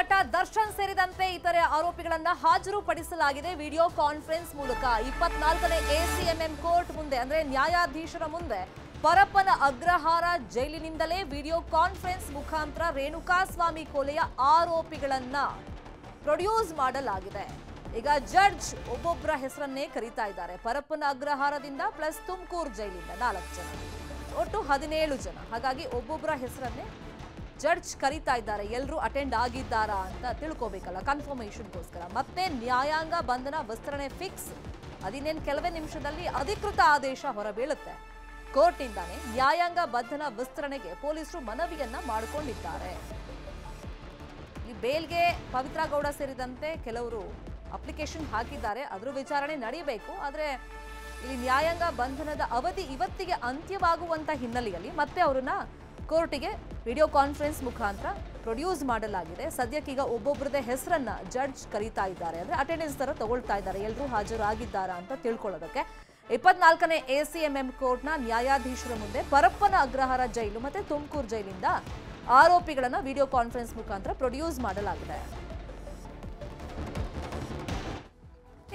ನಟ ದರ್ಶನ್ ಸೇರಿದಂತೆ ಇತರೆ ಆರೋಪಿಗಳನ್ನ ಹಾಜರುಪಡಿಸಲಾಗಿದೆ ವಿಡಿಯೋ ಕಾನ್ಫರೆನ್ಸ್ ಮೂಲಕ. ಇಪ್ಪತ್ನಾಲ್ಕನೇ ಎಸಿಎಂಎಂ ಕೋರ್ಟ್ ಮುಂದೆ, ಅಂದ್ರೆ ನ್ಯಾಯಾಧೀಶರ ಮುಂದೆ, ಪರಪ್ಪನ ಅಗ್ರಹಾರ ಜೈಲಿನಿಂದಲೇ ವಿಡಿಯೋ ಕಾನ್ಫರೆನ್ಸ್ ಮುಖಾಂತರ ರೇಣುಕಾಸ್ವಾಮಿ ಕೊಲೆಯ ಆರೋಪಿಗಳನ್ನ ಪ್ರೊಡ್ಯೂಸ್ ಮಾಡಲಾಗಿದೆ. ಈಗ ಜಡ್ಜ್ ಒಬ್ಬೊಬ್ಬರ ಹೆಸರನ್ನೇ ಕರೀತಾ ಇದ್ದಾರೆ. ಪರಪ್ಪನ ಅಗ್ರಹಾರದಿಂದ ಪ್ಲಸ್ ತುಮಕೂರು ಜೈಲಿಂದ ನಾಲ್ಕು ಜನ, ಒಟ್ಟು ಹದಿನೇಳು ಜನ. ಹಾಗಾಗಿ ಒಬ್ಬೊಬ್ಬರ ಹೆಸರನ್ನೇ ಜಡ್ಜ್ ಕರೀತಾ ಇದ್ದಾರೆ. ಎಲ್ಲರೂ ಅಟೆಂಡ್ ಆಗಿದ್ದಾರಾ ಅಂತ ತಿಳ್ಕೋಬೇಕಲ್ಲ ಕನ್ಫರ್ಮೇಶನ್ಗೋಸ್ಕರ ಮತ್ತೆ ನ್ಯಾಯಾಂಗ ಬಂಧನ ವಿಸ್ತರಣೆ ಫಿಕ್ಸ್ ಅದಿನ್ನೇನು ಕೆಲವೇ ನಿಮಿಷದಲ್ಲಿ ಅಧಿಕೃತ ಆದೇಶ ಹೊರಬೀಳುತ್ತೆ. ಕೋರ್ಟ್ನಿಂದಾನೇ ನ್ಯಾಯಾಂಗ ಬಂಧನ ವಿಸ್ತರಣೆಗೆ ಪೊಲೀಸರು ಮನವಿಯನ್ನ ಮಾಡಿಕೊಂಡಿದ್ದಾರೆ. ಈ ಬೇಲ್ಗೆ ಪವಿತ್ರ ಗೌಡ ಸೇರಿದಂತೆ ಕೆಲವರು ಅಪ್ಲಿಕೇಶನ್ ಹಾಕಿದ್ದಾರೆ. ಅದರ ವಿಚಾರಣೆ ನಡೆಯಬೇಕು ಆದರೆ ಇಲ್ಲಿ ನ್ಯಾಯಾಂಗ ಬಂಧನದ ಅವಧಿ ಇವತ್ತಿಗೆ ಅಂತ್ಯವಾಗುವಂತ ಹಿನ್ನೆಲೆಯಲ್ಲಿ ಮತ್ತೆ ಅವರನ್ನ ಕೋರ್ಟಿಗೆ ವಿಡಿಯೋ ಕಾನ್ಫರೆನ್ಸ್ ಮುಖಾಂತರ ಪ್ರೊಡ್ಯೂಸ್ ಮಾಡಲಾಗಿದೆ. ಸದ್ಯಕ್ಕೀಗ ಒಬ್ಬೊಬ್ಬರದೇ ಹೆಸರನ್ನ ಜಡ್ಜ್ ಕರೀತಾ ಇದ್ದಾರೆ. ಅಂದ್ರೆ ಅಟೆಂಡೆನ್ಸ್ ತರ ತಗೊಳ್ತಾ ಇದ್ದಾರೆ. ಎಲ್ಲರೂ ಹಾಜರಾಗಿದ್ದಾರಾ ಅಂತ ತಿಳ್ಕೊಳ್ಳೋದಕ್ಕೆ. ಇಪ್ಪತ್ನಾಲ್ಕನೇ ಎ ಸಿ ಎಂ ಎಂ ಕೋರ್ಟ್ನ ನ್ಯಾಯಾಧೀಶರ ಮುಂದೆ ಪರಪ್ಪನ ಅಗ್ರಹಾರ ಜೈಲು ಮತ್ತೆ ತುಮಕೂರು ಜೈಲಿಂದ ಆರೋಪಿಗಳನ್ನು ವಿಡಿಯೋ ಕಾನ್ಫರೆನ್ಸ್ ಮುಖಾಂತರ ಪ್ರೊಡ್ಯೂಸ್ ಮಾಡಲಾಗಿದೆ.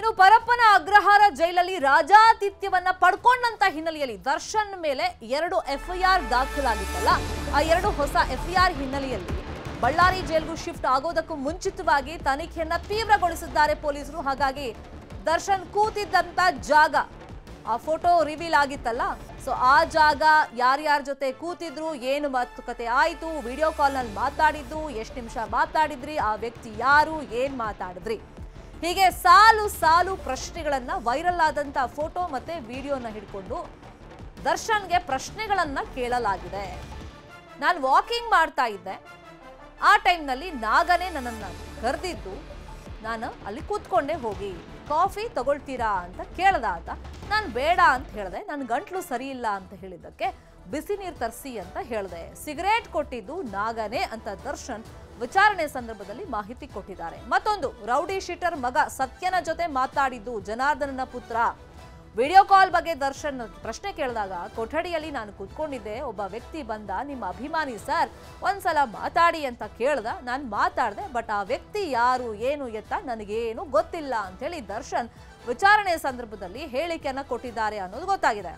ಇನ್ನು ಪರಪ್ಪನ ಅಗ್ರಹಾರ ಜೈಲಲ್ಲಿ ರಾಜಾತಿಥ್ಯವನ್ನ ಪಡ್ಕೊಂಡಂತ ಹಿನ್ನೆಲೆಯಲ್ಲಿ ದರ್ಶನ್ ಮೇಲೆ ಎರಡು ಎಫ್ಐಆರ್ ದಾಖಲಾಗಿತ್ತಲ್ಲ, ಆ ಎರಡು ಹೊಸ ಎಫ್ಐಆರ್ ಹಿನ್ನೆಲೆಯಲ್ಲಿ ಬಳ್ಳಾರಿ ಜೈಲ್ಗೂ ಶಿಫ್ಟ್ ಆಗೋದಕ್ಕೂ ಮುಂಚಿತವಾಗಿ ತನಿಖೆಯನ್ನ ತೀವ್ರಗೊಳಿಸಿದ್ದಾರೆ ಪೊಲೀಸರು. ಹಾಗಾಗಿ ದರ್ಶನ್ ಕೂತಿದ್ದಂತ ಜಾಗ, ಆ ಫೋಟೋ ರಿವೀಲ್ ಆಗಿತ್ತಲ್ಲ, ಸೊ ಆ ಜಾಗ ಯಾರ್ಯಾರ ಜೊತೆ ಕೂತಿದ್ರು, ಏನು ಮಾತುಕತೆ ಆಯಿತು, ವಿಡಿಯೋ ಕಾಲ್ನಲ್ಲಿ ಮಾತಾಡಿದ್ದು, ಎಷ್ಟು ನಿಮಿಷ ಮಾತಾಡಿದ್ರಿ, ಆ ವ್ಯಕ್ತಿ ಯಾರು, ಏನು ಮಾತಾಡಿದ್ರಿ? ಹೀಗೆ ಸಾಲು ಸಾಲು ಪ್ರಶ್ನೆಗಳನ್ನ ವೈರಲ್ ಆದಂತ ಫೋಟೋ ಮತ್ತೆ ವಿಡಿಯೋನ ಹಿಡ್ಕೊಂಡು ದರ್ಶನ್ಗೆ ಪ್ರಶ್ನೆಗಳನ್ನ ಕೇಳಲಾಗಿದೆ. ನಾನು ವಾಕಿಂಗ್ ಮಾಡ್ತಾ ಇದ್ದೆ. ಆ ಟೈಮ್ನಲ್ಲಿ ನಾಗನೇ ನನ್ನನ್ನು ಕರೆದಿದ್ದು, ನಾನು ಅಲ್ಲಿ ಕೂತ್ಕೊಂಡೆ ಹೋಗಿ, ಕಾಫಿ ತಗೊಳ್ತೀರಾ ಅಂತ ಕೇಳ್ದ ಆತ. ನಾನು ಬೇಡ ಅಂತ ಹೇಳಿದೆ. ನನ್ನ ಗಂಟ್ಲು ಸರಿ ಇಲ್ಲ ಅಂತ ಹೇಳಿದ್ದಕ್ಕೆ ಬಿಸಿ ನೀರು ತರಿಸಿ ಅಂತ ಹೇಳಿದೆ. ಸಿಗರೇಟ್ ಕೊಟ್ಟಿದ್ದು ನಾಗನೇ ಅಂತ ದರ್ಶನ್ ವಿಚಾರಣೆ ಸಂದರ್ಭದಲ್ಲಿ ಮಾಹಿತಿ ಕೊಟ್ಟಿದ್ದಾರೆ. ಮತ್ತೊಂದು, ರೌಡಿ ಶೀಟರ್ ಮಗ ಸತ್ಯನ ಜೊತೆ ಮಾತಾಡಿದ್ದು ಜನಾರ್ದನನ ಪುತ್ರ. ವಿಡಿಯೋ ಕಾಲ್ ಬಗ್ಗೆ ದರ್ಶನ್ ಪ್ರಶ್ನೆ ಕೇಳಿದಾಗ, ಕೊಠಡಿಯಲ್ಲಿ ನಾನು ಕೂತ್ಕೊಂಡಿದ್ದೆ, ಒಬ್ಬ ವ್ಯಕ್ತಿ ಬಂದ, ನಿಮ್ಮ ಅಭಿಮಾನಿ ಸರ್, ಒಂದ್ಸಲ ಮಾತಾಡಿ ಅಂತ ಕೇಳ್ದ. ನಾನು ಮಾತಾಡಿದೆ, ಬಟ್ ಆ ವ್ಯಕ್ತಿ ಯಾರು, ಏನು ಎತ್ತ ನನಗೇನು ಗೊತ್ತಿಲ್ಲ. ಅಂತೇಳಿ ದರ್ಶನ್ ವಿಚಾರಣೆ ಸಂದರ್ಭದಲ್ಲಿ ಹೇಳಿಕೆಯನ್ನ ಕೊಟ್ಟಿದ್ದಾರೆ ಅನ್ನೋದು ಗೊತ್ತಾಗಿದೆ.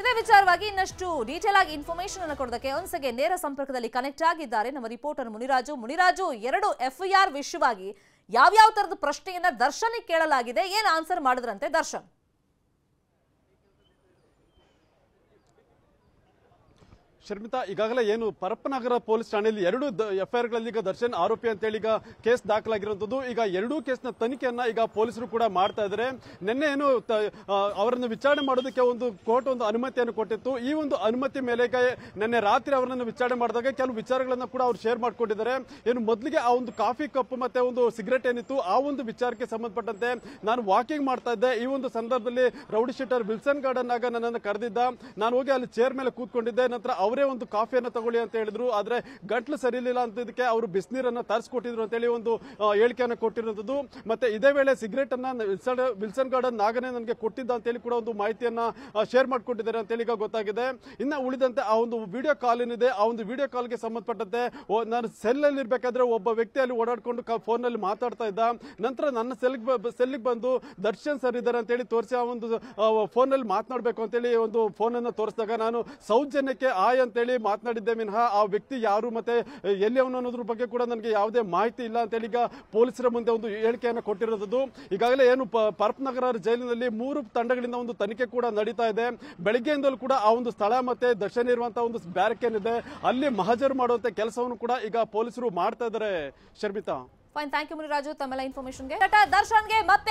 ಇದೇ ವಿಚಾರವಾಗಿ ಇನ್ನಷ್ಟು ಡೀಟೇಲ್ ಆಗಿ ಇನ್ಫಾರ್ಮೇಶನ್ ಅನ್ನು ಕೊಡೋದಕ್ಕೆ ಒಂದ್ಸಗೆ ನೇರ ಸಂಪರ್ಕದಲ್ಲಿ ಕನೆಕ್ಟ್ ಆಗಿದ್ದಾರೆ ನಮ್ಮ ರಿಪೋರ್ಟರ್ ಮುನಿರಾಜು. ಮುನಿರಾಜು, ಎರಡು ಎಫ್ಐಆರ್ ವಿಷಯವಾಗಿ ಯಾವ್ಯಾವ ತರದ ಪ್ರಶ್ನೆಯನ್ನ ದರ್ಶನ್ ಕೇಳಲಾಗಿದೆ? ಏನ್ ಆನ್ಸರ್ ಮಾಡಿದ್ರಂತೆ ದರ್ಶನ್? ಶರ್ಮಿತಾ, ಈಗಾಗಲೇ ಏನು ಪರಪ್ಪನಗರ ಪೊಲೀಸ್ ಠಾಣೆಯಲ್ಲಿ ಎರಡು ಎಫ್ಐಆರ್ಗಳಲ್ಲಿ ಈಗ ದರ್ಶನ್ ಆರೋಪಿ ಅಂತೇಳಿ ಈಗ ಕೇಸ್ ದಾಖಲಾಗಿರುವಂತದ್ದು ಈಗ ಎರಡೂ ಕೇಸ್ನ ತನಿಖೆಯನ್ನ ಈಗ ಪೊಲೀಸರು ಕೂಡ ಮಾಡ್ತಾ ಇದ್ದಾರೆ. ನಿನ್ನೆ ಏನು ಅವರನ್ನು ವಿಚಾರಣೆ ಮಾಡೋದಕ್ಕೆ ಒಂದು ಕೋರ್ಟ್ ಒಂದು ಅನುಮತಿಯನ್ನು ಕೊಟ್ಟಿತ್ತು. ಈ ಒಂದು ಅನುಮತಿ ಮೇಲೆ ನಿನ್ನೆ ರಾತ್ರಿ ಅವರನ್ನು ವಿಚಾರಣೆ ಮಾಡಿದಾಗ ಕೆಲವು ವಿಚಾರಗಳನ್ನ ಕೂಡ ಅವರು ಶೇರ್ ಮಾಡ್ಕೊಂಡಿದ್ದಾರೆ. ಏನು ಮೊದಲಿಗೆ ಆ ಒಂದು ಕಾಫಿ ಕಪ್ ಮತ್ತೆ ಒಂದು ಸಿಗರೆಟ್ ಏನಿತ್ತು, ಆ ಒಂದು ವಿಚಾರಕ್ಕೆ ಸಂಬಂಧಪಟ್ಟಂತೆ ನಾನು ವಾಕಿಂಗ್ ಮಾಡ್ತಾ ಇದ್ದೆ. ಈ ಒಂದು ಸಂದರ್ಭದಲ್ಲಿ ರೌಡಿ ಶೀಟರ್ ವಿಲ್ಸನ್ ಗಾರ್ಡನ್ ಆಗ ನನ್ನನ್ನು ಕರೆದಿದ್ದ. ನಾನು ಹೋಗಿ ಅಲ್ಲಿ ಚೇರ್ ಮೇಲೆ ಕೂತ್ಕೊಂಡಿದ್ದೆ. ನಂತರ ಅವರೇ ಒಂದು ಕಾಫಿಯನ್ನು ತಗೊಳ್ಳಿ ಅಂತ ಹೇಳಿದ್ರು. ಆದರೆ ಗಂಟ್ಲು ಸರಿ ಅಂತ ಇದಕ್ಕೆ ಅವರು ಬಿಸಿನೀರನ್ನ ತರಿಸ್ಕೊಟ್ಟಿದ್ರು ಅಂತೇಳಿ ಒಂದು ಹೇಳಿಕೆಯನ್ನು ಕೊಟ್ಟಿರುವಂತದ್ದು. ಮತ್ತೆ ಇದೇ ವೇಳೆ ಸಿಗರೇಟ್ ಅನ್ನ ವಿಲ್ಸನ್ ವಿಲ್ಸನ್ ಗಾರ್ಡನ್ ನಾಗನೇ ನನಗೆ ಕೊಟ್ಟಿದ್ದ ಅಂತೇಳಿ ಕೂಡ ಒಂದು ಮಾಹಿತಿಯನ್ನ ಶೇರ್ ಮಾಡ್ಕೊಟ್ಟಿದ್ದಾರೆ ಅಂತೇಳಿ ಈಗ ಗೊತ್ತಾಗಿದೆ. ಇನ್ನ ಉಳಿದಂತೆ ಆ ಒಂದು ವಿಡಿಯೋ ಕಾಲ್ ಏನಿದೆ, ಆ ಒಂದು ವಿಡಿಯೋ ಕಾಲ್ಗೆ ಸಂಬಂಧಪಟ್ಟಂತೆ ನಾನು ಸೆಲ್ ಅಲ್ಲಿ ಇರ್ಬೇಕಾದ್ರೆ ಒಬ್ಬ ವ್ಯಕ್ತಿ ಅಲ್ಲಿ ಓಡಾಡ್ಕೊಂಡು ಫೋನ್ನಲ್ಲಿ ಮಾತಾಡ್ತಾ ಇದ್ದ. ನಂತರ ನನ್ನ ಸೆಲ್ ಸೆಲ್ಗೆ ಬಂದು ದರ್ಶನ್ ಸರ್ ಇದ್ದಾರೆ ಅಂತೇಳಿ ತೋರಿಸಿ ಆ ಒಂದು ಫೋನ್ನಲ್ಲಿ ಮಾತನಾಡಬೇಕು ಅಂತೇಳಿ ಒಂದು ಫೋನ್ ಅನ್ನ ತೋರಿಸಿದಾಗ ನಾನು ಸೌಜನ್ಯಕ್ಕೆ ಆಯ್ ಅಂತೇಳಿ ಮಾತನಾಡಿದ್ದೆ ಮಿನಹ. ಆ ವ್ಯಕ್ತಿ ಯಾರು ಮತ್ತೆ ಎಲ್ಲಿ ಅವನು ಅನ್ನೋದ್ರ ಬಗ್ಗೆ ಕೂಡ ನನಗೆ ಯಾವುದೇ ಮಾಹಿತಿ ಇಲ್ಲ ಅಂತೇಳಿ ಈಗ ಪೊಲೀಸರ ಮುಂದೆ ಒಂದು ಹೇಳಿಕೆಯನ್ನು ಕೊಟ್ಟಿರೋದು. ಈಗಾಗಲೇ ಏನು ಪ- ಪರಪ್ನಗರ ಜೈಲಿನಲ್ಲಿ ಮೂರು ತಂಡಗಳಿಂದ ಒಂದು ತನಿಖೆ ಕೂಡ ನಡೀತಾ ಇದೆ. ಬೆಳಗ್ಗೆಯಿಂದಲೂ ಕೂಡ ಆ ಒಂದು ಸ್ಥಳ ಮತ್ತೆ ದರ್ಶನ ಇರುವಂತಹ ಒಂದು ಬ್ಯಾರಕ್ ಏನಿದೆ ಅಲ್ಲಿ ಮಹಜರು ಮಾಡುವಂತ ಕೆಲಸವನ್ನು ಕೂಡ ಈಗ ಪೊಲೀಸರು ಮಾಡ್ತಾ ಇದ್ದಾರೆ Sharmitha. Fine thank you Muniraju. ತಮ್ಮೆಲ್ಲ ಇನ್ಫಾರ್ಮೇಶನ್ಗೆ ದರ್ಶನ್ಗೆ ಮತ್ತೆ